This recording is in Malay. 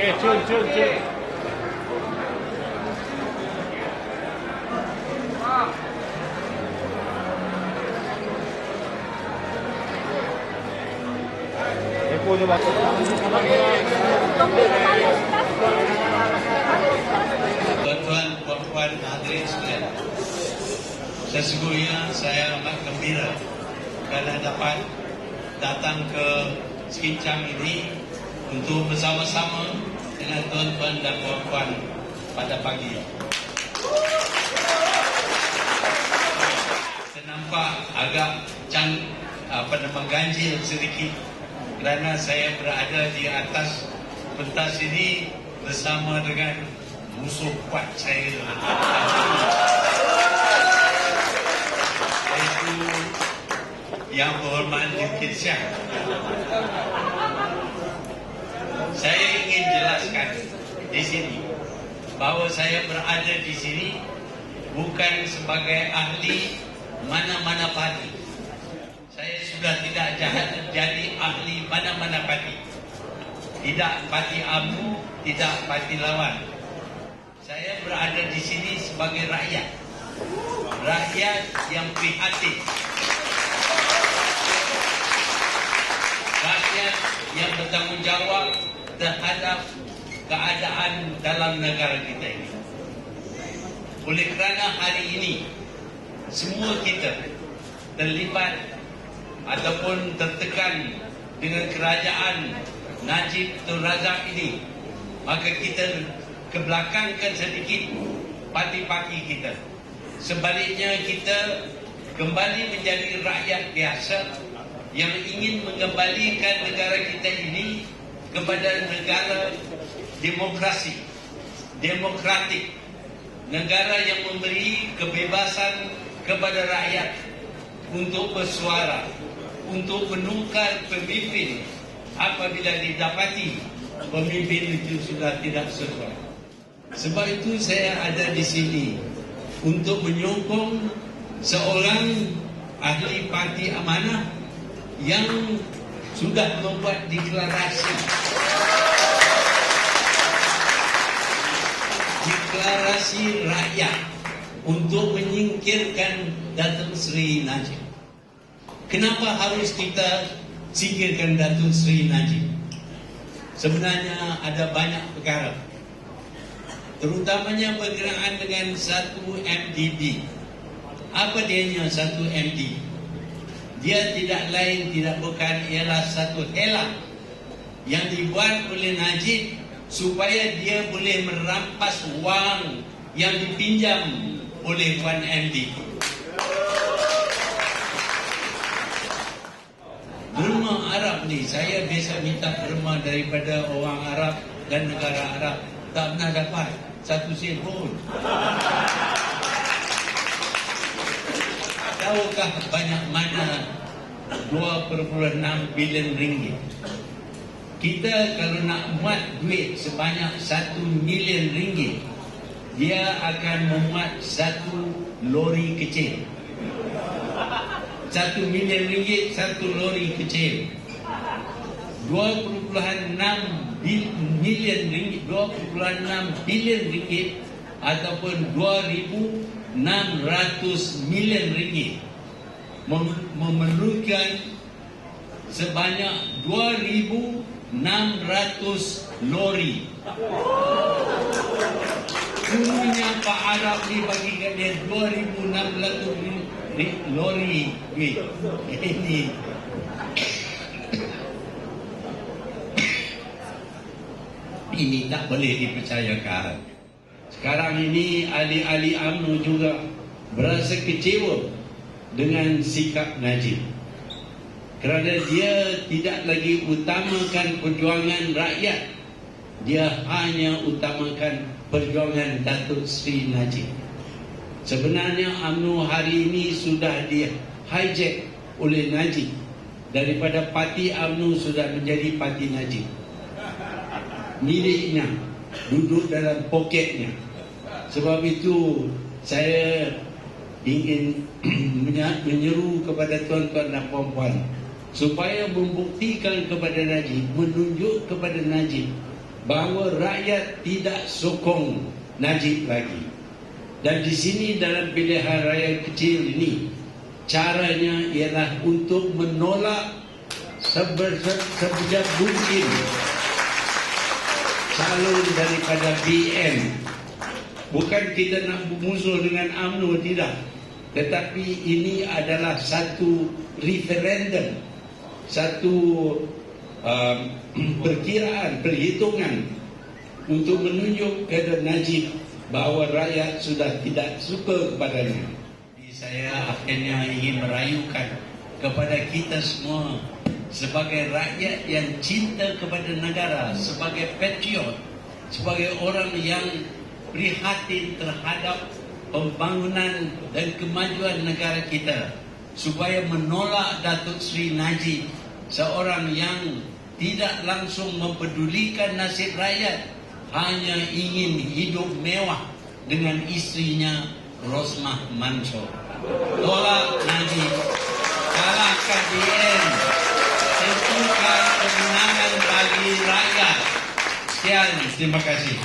Depo je batu. Tuan-tuan, puan-puan, hadirin sekalian. Sesungguhnya saya amat gembira kerana dapat datang ke Sekincang ini untuk bersama-sama dengan tuan-tuan dan puan-puan pada pagi. Saya nampak agak can, apa mengganjil sedikit kerana saya berada di atas pentas ini bersama dengan musuh kuat saya. Iaitu yang berhormat Dikit Syah. Saya ingin jelaskan di sini bahawa saya berada di sini bukan sebagai ahli mana-mana parti. Saya sudah tidak jahat jadi ahli mana-mana parti. Tidak parti AMNO, tidak parti lawan. Saya berada di sini sebagai rakyat. Rakyat yang prihatin. Rakyat yang bertanggungjawab terhadap keadaan dalam negara kita ini. Oleh kerana hari ini semua kita terlibat ataupun tertekan dengan kerajaan Najib Tun Razak ini, maka kita kebelakangkan sedikit parti-parti kita. Sebaliknya kita kembali menjadi rakyat biasa yang ingin mengembalikan negara kita ini kepada negara demokrasi, demokratik, negara yang memberi kebebasan kepada rakyat untuk bersuara, untuk menukar pemimpin apabila didapati pemimpin itu sudah tidak sesuai. Sebab itu saya ada di sini untuk menyokong seorang ahli parti amanah yang sudah membuat deklarasi deklarasi rakyat untuk menyingkirkan Datuk Seri Najib. Kenapa harus kita singkirkan Datuk Seri Najib? Sebenarnya ada banyak perkara. Terutamanya berkenaan dengan satu MDB. Apa dianya satu MD? Dia tidak lain tidak bukan ialah satu helang yang dibuat oleh Najib supaya dia boleh merampas wang yang dipinjam oleh Wan MD. Derma Arab ni saya biasa minta derma daripada orang Arab dan negara Arab tak pernah dapat satu sen pun. Tahukah banyak mana 2.6 bilion ringgit? Kita kalau nak muat duit sebanyak 1 milion ringgit, dia akan memuat satu lori kecil. Satu milion ringgit, satu lori kecil. 2.6 bil- milion ringgit, 2.6 bilion ringgit ataupun 2.600 milion ringgit mem- memerlukan sebanyak 2.600 lori. Dulunya Pak Arab ni bagi kat dia 2.600 ri- ri- lori duit. Ini ini tak boleh dipercayakan. Sekarang ini ahli-ahli UMNO juga berasa kecewa dengan sikap Najib. Kerana dia tidak lagi utamakan perjuangan rakyat. Dia hanya utamakan perjuangan Datuk Seri Najib. Sebenarnya UMNO hari ini sudah dia hijack oleh Najib. Daripada parti UMNO sudah menjadi parti Najib. Miliknya, duduk dalam poketnya. Sebab itu saya ingin menyeru kepada tuan-tuan dan puan-puan supaya membuktikan kepada Najib, menunjuk kepada Najib bahawa rakyat tidak sokong Najib lagi. Dan di sini dalam pilihan raya kecil ini, caranya ialah untuk menolak sebejat mungkin calon daripada BN. Bukan kita nak bermusuh dengan UMNO, tidak. Tetapi ini adalah satu referendum, satu um, perkiraan, perhitungan untuk menunjuk kepada Najib bahawa rakyat sudah tidak suka kepadanya. Jadi Saya akhirnya ingin merayukan kepada kita semua sebagai rakyat yang cinta kepada negara, sebagai patriot, sebagai orang yang prihatin terhadap pembangunan dan kemajuan negara kita supaya menolak Datuk Seri Najib seorang yang tidak langsung mempedulikan nasib rakyat hanya ingin hidup mewah dengan istrinya Rosmah Mansor. Tolak Najib kalahkan BN tentukan kemenangan bagi rakyat. Sekian terima kasih